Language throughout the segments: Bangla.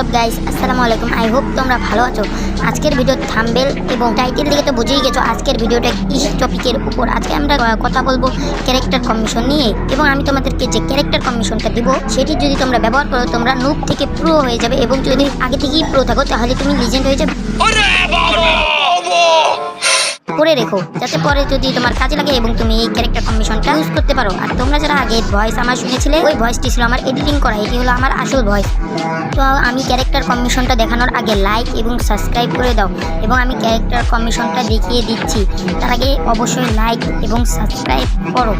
হোয়াটসঅ্যাপ গাইস আসসালামু আলাইকুম আই হোপ তোমরা ভালো আছো। আজকের ভিডিও থাম্বেল এবং টাইটেল দিকে তো বুঝেই গেছো, আজকের ভিডিওটা কি টপিকের উপর? আজকে আমরা কথা বলব ক্যারেক্টার কমিশন নিয়ে এবং আমি তোমাদেরকে যে ক্যারেক্টার কমিশনটা দিব, সেটি যদি তোমরা ব্যবহার করো, তোমরা নুপ থেকে প্রো হয়ে যাবে এবং যদি আগে থেকেই প্রো থাকো, তাহলে তুমি লিজেন্ড হয়ে যাবে। করে রেখো, যাতে পরে যদি তোমার কাজে লাগে এবং তুমি এই ক্যারেক্টার কমিশনটা ইউজ করতে পারো। আর তোমরা যারা আগে ভয়েস আমার শুনেছিলে, ওই ভয়েসটি ছিল আমার এডিটিং করা, এটি হলো আমার আসল ভয়েস তো আমি ক্যারেক্টার কমিশনটা দেখানোর আগে লাইক এবং সাবস্ক্রাইব করে দাও এবং আমি ক্যারেক্টার কমিশনটা দেখিয়ে দিচ্ছি। তার আগে অবশ্যই লাইক এবং সাবস্ক্রাইব করো।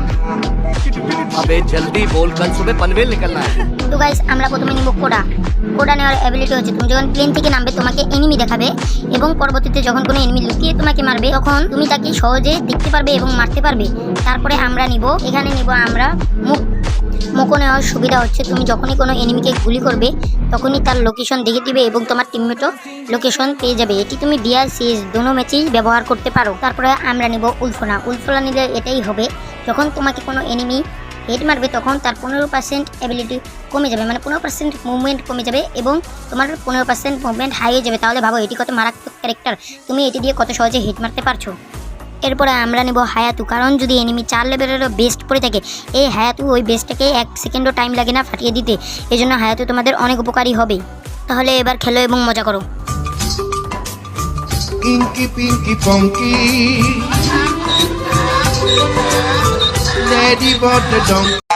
अबे जल्दी बोल कल सुबह पनवेल निकलना है তো গাইস আমরা প্রথমে নিব কোডা কোডা নেওয়ার অ্যাবিলিটি হচ্ছে তুমি যখন প্লেন থেকে নামবে তোমাকে এনিমি দেখাবে এবং পরবর্তীতে যখন কোনো এনিমি লুকিয়ে তোমাকে মারবে তখন তুমি তাকে সহজে দেখতে পারবে এবং মারতে পারবে তারপরে আমরা নিব এখানে নিব আমরা মুখ মোকো নেওয়ার সুবিধা হচ্ছে তুমি যখনই কোনো এনিমিকে গুলি করবে তখনই তার লোকেশন দেখে দিবে এবং তোমার টিমমেটও লোকেশন পেয়ে যাবে এটি তুমি বিআর সিএস দোনো ম্যাচেই ব্যবহার করতে পারো তারপরে আমরা নিব উলফোনা উলফোনা নিলে এটাই হবে যখন তোমাকে কোনো এনিমি হেড মারবে, তখন তার পনেরো পার্সেন্ট অ্যাবিলিটি কমে যাবে। মানে পনেরো পার্সেন্ট মুভমেন্ট কমে যাবে এবং তোমার পনেরো পার্সেন্ট মুভমেন্ট হাই হয়ে যাবে। তাহলে ভাবো, এটি কত মারাত্মক ক্যারেক্টার তুমি এটি দিয়ে কত সহজে হিট মারতে পারছ? এরপরে আমরা নেব হায়াতু। কারণ যদি এনিমি চার লেভেলেরও বেস্ট পড়ে থাকে, এই হায়াতু ওই বেস্টটাকে এক সেকেন্ডও টাইম লাগে না ফাটিয়ে দিতে। এই জন্য হায়াতু তোমাদের অনেক উপকারী হবে। তাহলে এবার খেলো এবং মজা করো। Inky Pinky Punky ready for the dunk?